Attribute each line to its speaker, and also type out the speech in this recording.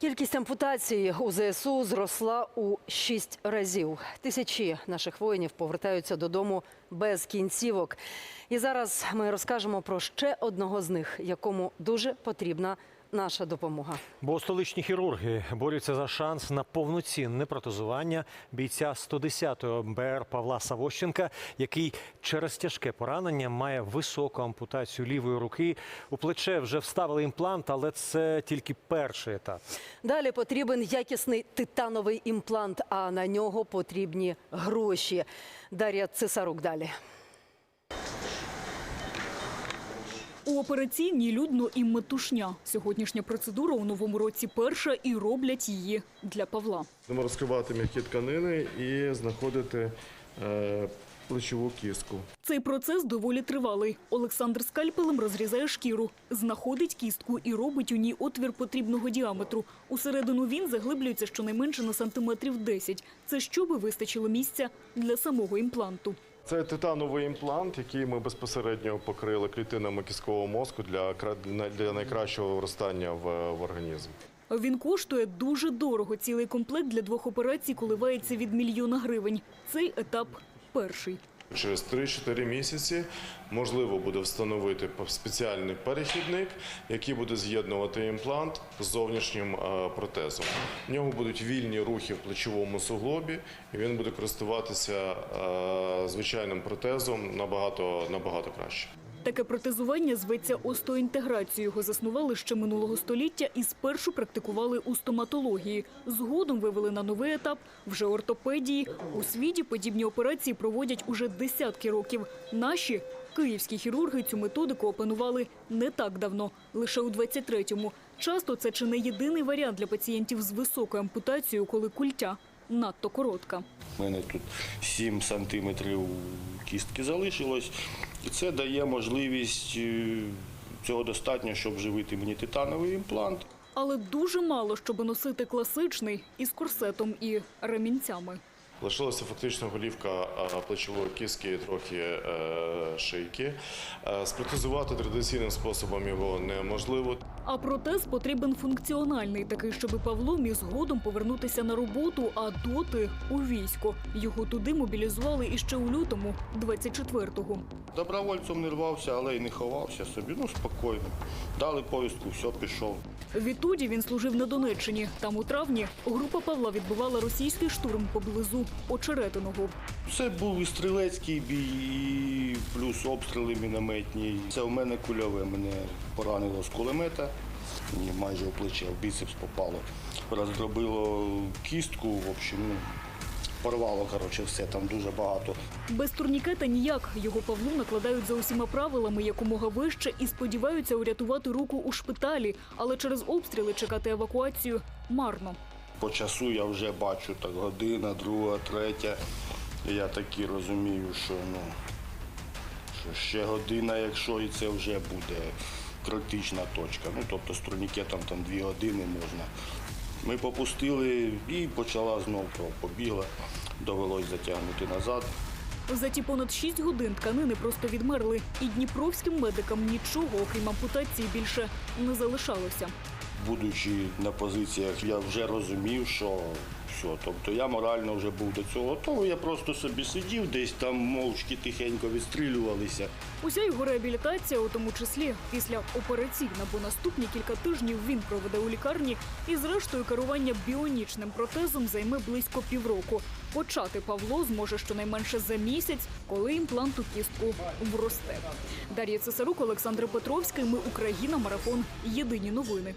Speaker 1: Кількість ампутацій у ЗСУ зросла у шість разів. Тисячі наших воїнів повертаються додому без кінцівок. І зараз ми розкажемо про ще одного з них, якому дуже потрібна наша допомога.
Speaker 2: Бо столичні хірурги борються за шанс на повноцінне протезування бійця 110-го МБР Павла Савощенка, який через тяжке поранення має високу ампутацію лівої руки. У плече вже вставили імплант, але це тільки перший етап.
Speaker 1: Далі потрібен якісний титановий імплант, а на нього потрібні гроші. Дар'я Цесарук далі.
Speaker 3: У операційній людно і метушня. Сьогоднішня процедура у новому році перша і роблять її для Павла.
Speaker 4: Будемо розкривати м'які тканини і знаходити е, плечову кістку.
Speaker 3: Цей процес доволі тривалий. Олександр скальпелем розрізає шкіру, знаходить кістку і робить у ній отвір потрібного діаметру. Усередину він заглиблюється щонайменше на сантиметрів 10. Це щоби вистачило місця для самого імпланту.
Speaker 4: Це титановий імплант, який ми безпосередньо покрили клітинами кісткового мозку для, для- найкращого вростання в, в організм.
Speaker 3: Він коштує дуже дорого. Цілий комплект для двох операцій коливається від мільйона гривень. Цей етап перший.
Speaker 4: Через 3-4 місяці можливо буде встановити спеціальний перехідник, який буде з'єднувати імплант з зовнішнім е, протезом. В нього будуть вільні рухи в плечовому суглобі, і він буде користуватися е, звичайним протезом набагато, набагато краще.
Speaker 3: Таке протезування зветься остеоінтеграцією. Його заснували ще минулого століття і спершу практикували у стоматології. Згодом вивели на новий етап вже ортопедії. У світі подібні операції проводять уже десятки років. Наші київські хірурги цю методику опанували не так давно, лише у 23-му. Часто це чи не єдиний варіант для пацієнтів з високою ампутацією, коли культя надто коротка.
Speaker 5: У мене тут 7 сантиметрів кістки залишилось, і це дає можливість е, цього достатньо, щоб вживити мені титановий імплант.
Speaker 3: Але дуже мало, щоб носити класичний із корсетом і ремінцями.
Speaker 4: Лишилася фактично голівка плечової кістки і трохи е, шийки. Е, Спротезувати традиційним способом його неможливо.
Speaker 3: А протез потрібен функціональний, такий, щоб Павло міг згодом повернутися на роботу, а доти у військо. Його туди мобілізували іще у лютому 24-го.
Speaker 5: Добровольцем не рвався, але й не ховався собі. Ну, спокійно. Дали повістку, все, пішов.
Speaker 3: Відтоді він служив на Донеччині. Там у травні група Павла відбивала російський штурм поблизу Очеретиного.
Speaker 5: Це був і стрілецький бій, і плюс обстріли мінометні. Це у мене кульове. Мене поранило з кулемета. Мені майже в плече, в біцепс попало. Роздробило кістку, в общем, ну, порвало коротше, все, там дуже багато.
Speaker 3: Без турнікета ніяк. Його Павлу накладають за усіма правилами якомога вище і сподіваються урятувати руку у шпиталі. Але через обстріли чекати евакуацію марно.
Speaker 5: По часу я вже бачу так година, друга, третя. Я таки розумію, що ну що ще година, якщо і це вже буде критична точка. Ну тобто з турнікетом там дві години можна. Ми попустили і почала знов кров. Побігла, довелось затягнути назад.
Speaker 3: За ті понад 6 годин тканини просто відмерли, і дніпровським медикам нічого, окрім ампутації, більше не залишалося.
Speaker 5: Будучи на позиціях, я вже розумів, що все. Тобто я морально вже був до цього готовий. Я просто собі сидів, десь там мовчки тихенько відстрілювалися.
Speaker 3: Уся його реабілітація, у тому числі після операційна, бо наступні кілька тижнів він проведе у лікарні, і зрештою керування біонічним протезом займе близько півроку. Почати Павло зможе щонайменше за місяць, коли імплант у кістку вросте. Дар'я Цесарук, Олександр Петровський. Ми Україна. Марафон. Єдині новини.